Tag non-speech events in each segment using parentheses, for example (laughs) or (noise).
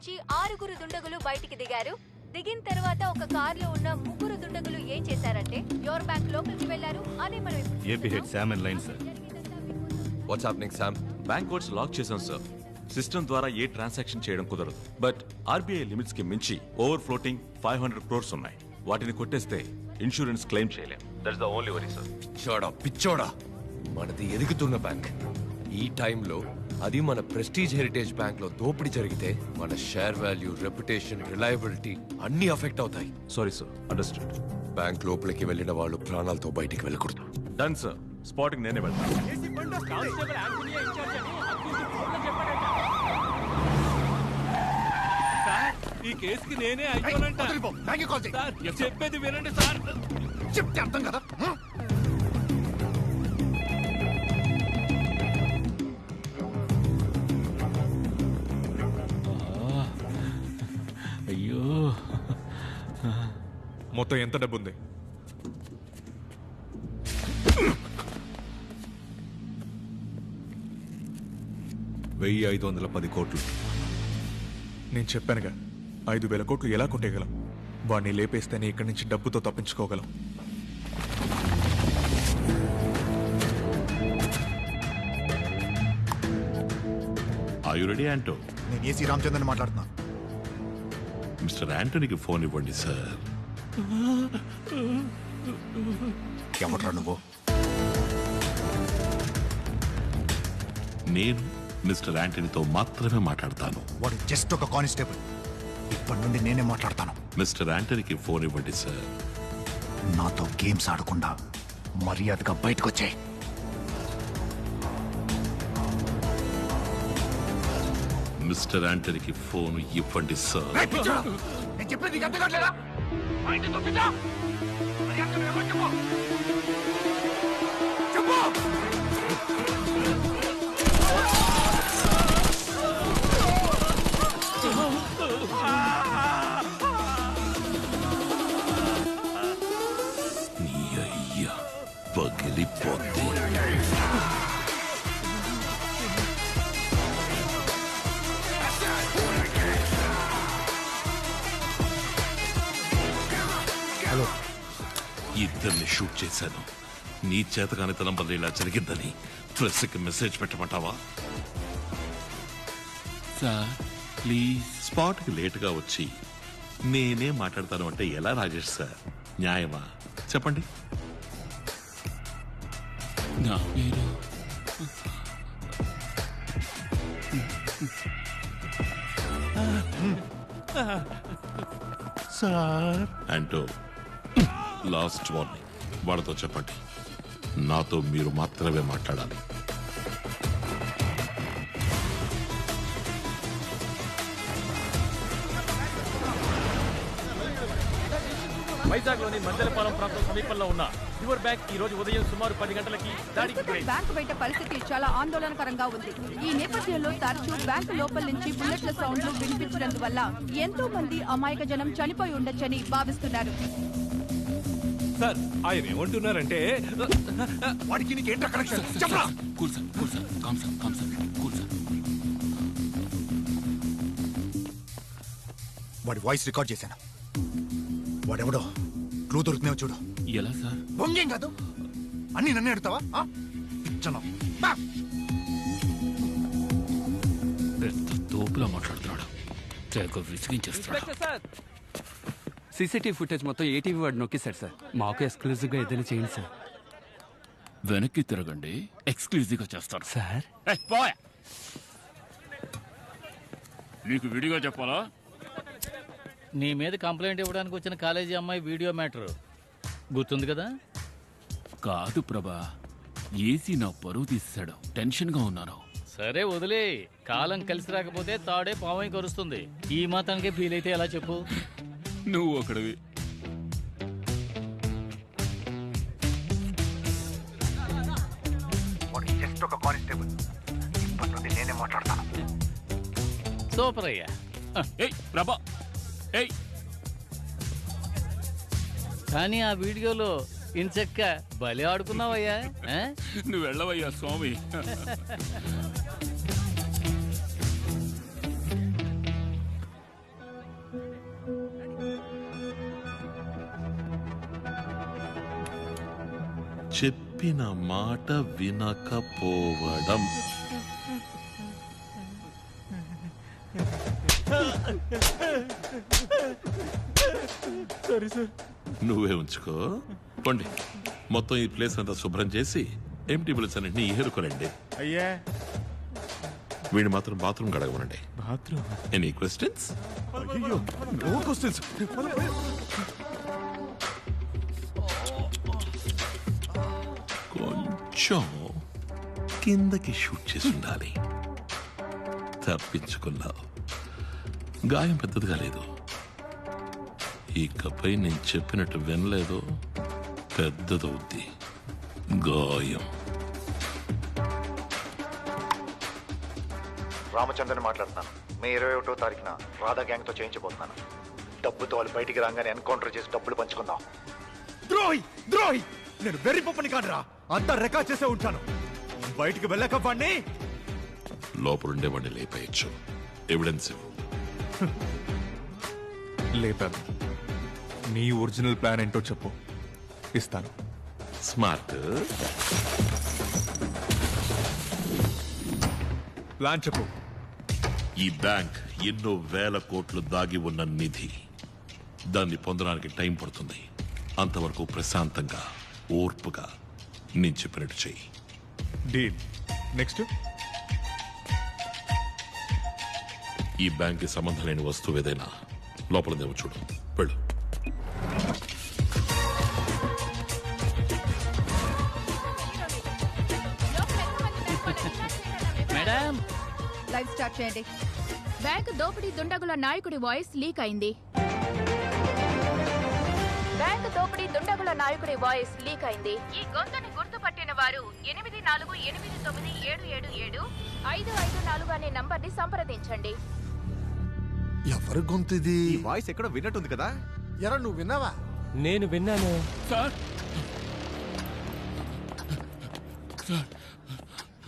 నుంచి ఆరుగురు దుండగులు బయటికి దిగారు. దిగిన తర్వాత ఒక కారులో ఉన్న ముగ్గురు దుండగులు ఏం చేశారంటే యోర్ బ్యాంక్ లోపలికి వెళ్ళారు అని మనం ఇప్పుడు AP head Sam and line sir. What's happening Sam bank codes lock చేశాం సార్ సిస్టమ్ ద్వారా ఏ ట్రాన్సాక్షన్ చేయడం కుదరదు. బట్ ఆర్బీఐ లిమిట్స్కి మించి over floating five hundred crores ఉన్నాయి. వాటిని కొట్టేస్తే ఇన్సూరెన్స్ క్లెయిమ్ చేయలేం. That's the only worry sir చోడా పిచ్చోడా. మనది ఎదుగుతున్న బ్యాంక్ ఈ టైంలో అది మన ప్రెస్టీజ్ హెరిటేజ్ బ్యాంక్లో దోపిడీ జరిగితే మన షేర్ వాల్యూ రెప్యుటేషన్ రిలయబిలిటీ అన్ని అఫెక్ట్ అవుతాయి. సారీ సార్ అండర్స్టూడ్ బ్యాంక్ లోపలికి వెళ్ళిన వాళ్ళు ప్రాణాలతో బయటికి వెళ్ళకూడదు. డన్ సార్ స్పాటింగ్ నేనే వెళ్తాను ఈ కేసుకి నేనే అయిపోనంట. సార్ చెప్పేది వినండి సార్. చెప్తే అర్థం కదా? మొత్తం ఎంత డబ్బు ఉంది వెయ్యి ఐదు వందల పది కోట్లు. నేను చెప్పానుగా ఐదు వేల కోట్లు ఎలా కొట్టేయగలం? వాడిని లేపేస్తేనే ఇక్కడి నుంచి డబ్బుతో తప్పించుకోగలం. రెడీ ఆంటో నేను ఏసీ రామచంద్రని మాట్లాడుతున్నా. మిస్టర్ యాంటోనీకి ఫోన్ ఇవ్వండి సార్. ఎవట్రా నువ్వు? నేను మిస్టర్ యాంటనీతో మాత్రమే మాట్లాడతాను. వాడు జస్ట్ ఒక కానిస్టేబుల్. ఇప్పటి నుండి నేనే మాట్లాడతాను. మిస్టర్ యాంటనీకి ఫోన్ ఇవ్వండి సార్. నాతో గేమ్స్ ఆడకుండా మర్యాదగా బయటకు వచ్చాయి మిస్టర్ యాంటనీకి ఫోన్ ఇవ్వండి సార్. నేను చెప్పేది నీకు అర్థం కావట్లేదా? మా ఇంటికి పంపించా? మర్యాదగా ఎవరు చెప్పు? చెప్పు! ఇద్దరిని షూట్ చేశాను. నీ చేతకానితనం వల్ల ఇలా జరిగిందని ప్రెస్కి మెసేజ్ పెట్టమంటావా? Sir please. స్పాట్కి లేటుగా వచ్చి నేనే మాట్లాడతాను అంటే ఎలా రాజేష్ సార్? న్యాయమా? చెప్పండి. నా పేరు సార్. అంటూ లాస్ట్ వార్నింగ్. వాళ్ళతో చెప్పండి. నాతో మీరు మాత్రమే మాట్లాడాలి. వైజాగ్లోని మందలపాలెం ప్రాంతం సమీపంలో ఉన్న యువర్ బ్యాంక్ ఈ రోజు ఉదయం సుమారు పది గంటలకి దాడికి బ్యాంకు బయట పరిస్థితి చాలా ఆందోళనకరంగా ఉంది. ఈ నేపథ్యంలో తరచూ బ్యాంకు లోపల నుంచి బుల్లెట్ల సౌండ్లు వినిపించడందువల్ల ఎంతో మంది అమాయక జనం చనిపోయి ఉండొచ్చని భావిస్తున్నారు. సార్ ఆయన ఏమంటున్నారంటే వాడికి నీకేంట్రా కనెక్షన్ చెప్పరా? Cool sir cool sir calm sir calm sir cool sir. వాడి వాయిస్ రికార్డ్ చేశాను? వాడెవడో? క్లూ దొరుకుతున్నావు చూడు. ఎలా సార్? వంగేం కాదు. అన్ని నన్నే? పిచ్చను బా! పెద్ద తోపులా మాట్లాడుతున్నాడు. తెగ విసిగించేస్తున్నాడు సార్ సీసీటీవీ ఫుటేజ్ మొత్తం ఏటీవీ వాడు నొక్కేశాడు సార్. మాకు ఎక్స్క్లూజివ్గా ఏదైనా చేయండి సార్. వెనక్కి తిరగండి. ఎక్స్క్లూజివ్గా చేస్తారు సార్. నీకు విడిగా చెప్పాలా? నీ మీద కంప్లైంట్ ఇవ్వడానికి వచ్చిన కాలేజీ అమ్మాయి వీడియో మ్యాటర్. గుర్తుంది కదా? కాదు ప్రభా ఏసీ నా పరువు తీసాడు టెన్షన్గా ఉన్నాను. సరే వదిలే. కాలం కలిసి రాకపోతే తాడే పావై కరుస్తుంది. ఈ మాత్రానికే ఫీల్ అయితే ఎలా చెప్పు? నువ్వు ఒకడివి. జస్ట్ ఒక కానిస్టేబుల్. ఇప్పటి నుండి నేనే మాట్లాడతాను. సూపర్ అయ్యా. ఏయ్ ప్రభా. ఏయ్. కానీ ఆ వీడియోలో ఇంచక్క బలి ఆడుకున్నావయ్యా ఆ? నువ్వు వెళ్ళవయ్యా స్వామి. (laughs) చెప్పిన మాట వినకపోవడం. నువ్వే ఉంచుకో. పండి. మొత్తం ఈ ప్లేస్ అంతా శుభ్రం చేసి ఎంటీ బిల్స్ అన్నింటినీ ఏరుకోనండి. అయ్యా. వీడిని మాత్రం bathroom గడగమనండి bathroom? Any questions no questions కొంచెం కిందకి షూట్ చేసి ఉండాలి తప్పించుకున్నావు. గాయం పెద్దదిగా లేదు ఇకపై నేను చెప్పినట్టు వినలేదు. పెద్దదవుద్ది. గాయం. రామచంద్రని మాట్లాడుతున్నాను. మే ఇరవై ఒకటో తారీఖున రాధా గ్యాంగ్తో చేయించబోతున్నాను. డబ్బుతో వాళ్ళు బయటికి రాగానే ఎన్కౌంటర్ చేసి డబ్బులు పంచుకుందాం. ద్రోహి! ద్రోహి! నేను వెర్రి పప్పని కాదురా. అంతా రికార్డ్ చేసే ఉంటాను. బయటికి వెళ్ళక వాడిని లోపలుండే వాడిని లేపేయచ్చు. ఎవిడెన్స్ ఇవ్వు. లేపాను. నీ ఒరిజినల్ ప్లాన్ ఏంటో చెప్పు. ఇస్తాను. స్మార్ట్. ప్లాన్ చెప్పు. ఈ బ్యాంక్ ఎన్నో వేల కోట్లు దాగి ఉన్న నిధి. దాన్ని పొందడానికి టైం పడుతుంది. అంతవరకు ప్రశాంతంగా ఓర్పుగా నేను చెప్పినట్టు చెయ్యి. డీల్. నెక్స్ట్. ఈ బ్యాంక్కి సంబంధం లేని వస్తువు ఏదైనా లోపలదేమో చూడు. వెళ్ళు. మేడం. లైవ్ స్టార్ట్ చేయండి. బ్యాంక్ దోపిడీ దుండగుల నాయకుడి వాయిస్ లీక్ అయింది. దోపిడీ దుండగుల నాయకుడి వాయిస్ లీక్ అయింది. ఈ గొంతుని గుర్తుపట్టిన వారు ఎనిమిది నాలుగు ఎనిమిది తొమ్మిది ఏడు ఏడు ఏడు ఐదు ఐదు నాలుగు అనే నంబర్ని సంప్రదించండి. ఎవరి గొంతు ఇది ఈ వాయిస్ ఎక్కడో విన్నట్టుంది కదా? ఎరా నువ్వు విన్నావా? నేను విన్నాను. సార్.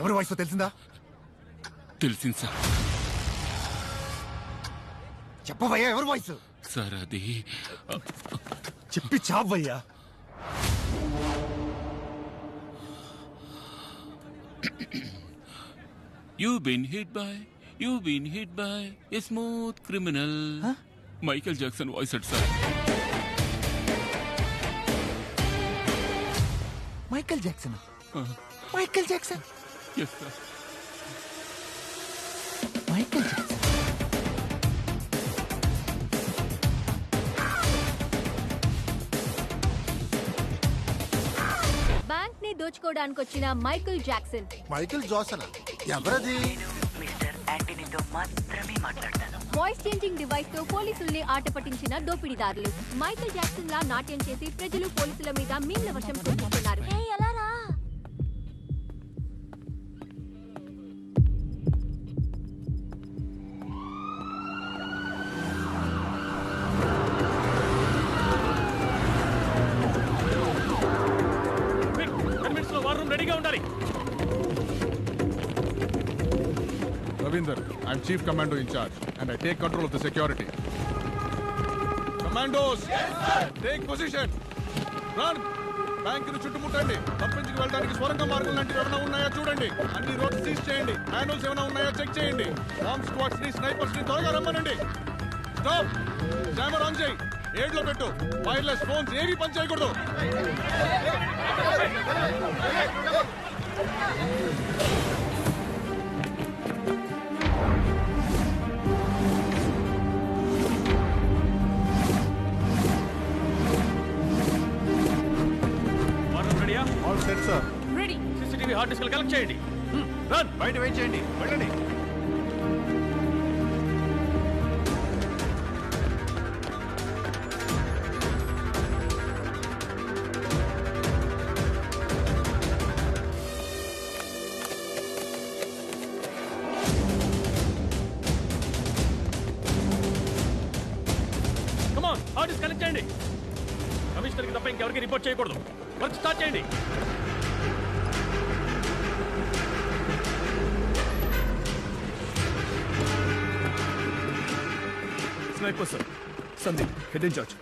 ఎవరి వాయిస్ తెలిసిందా? తెలిసింది సార్. చెప్పవయ్యా ఎవరి వాయిస్? సార్ అది చెప్పి చావయ్యా. You been hit by you been hit by a smooth criminal Michael Jackson voice at sir Michael Jackson Michael Jackson yes sir Michael Jackson bank దోచుకోవడానికి వచ్చిన మైకిల్ జాక్సన్. Michael Jackson? ఎవరది? Voice changing డివైస్తో పోలీసుల్ని ఆట పట్టించిన దోపిడీదారులు. Michael Jackson లా నాట్యం చేసి ప్రజలు పోలీసుల మీద మీమ్ల వర్షం కురిపిస్తున్నారు. Ravinder I'm chief commando in-charge and I take control of the security commandos take position run బ్యాంక్ని చుట్టుముట్టండి తప్పించుకు వెళ్ళడానికి స్వరంగ మార్గం లాంటివి ఏమైనా ఉన్నాయా చూడండి అన్ని రోడ్స్ సీజ్ చేయండి మాన్యువల్స్ ఏమైనా ఉన్నాయా చెక్ చేయండి బాంబ్ స్క్వాడ్స్ని స్నైపర్స్ని త్వరగా రమ్మనండి స్టాప్ జామర్ ఆన్ చేయి ఏడ్లో పెట్టు వైర్లెస్ ఫోన్స్ ఏవి పని చేయకూడదు సీసీటీవీ హార్డ్ డిస్క్ కలెక్ట్ చేయండి. రన్ బయట వెయిట్ చేయండి. వెళ్ళండి. కలెక్ట్ చేయండి. కమిషనర్కి తప్ప ఇంకెవరికి రిపోర్ట్ చేయకూడదు. వర్క్ స్టార్ట్ చేయండి. Sniper sir Sandeep head in charge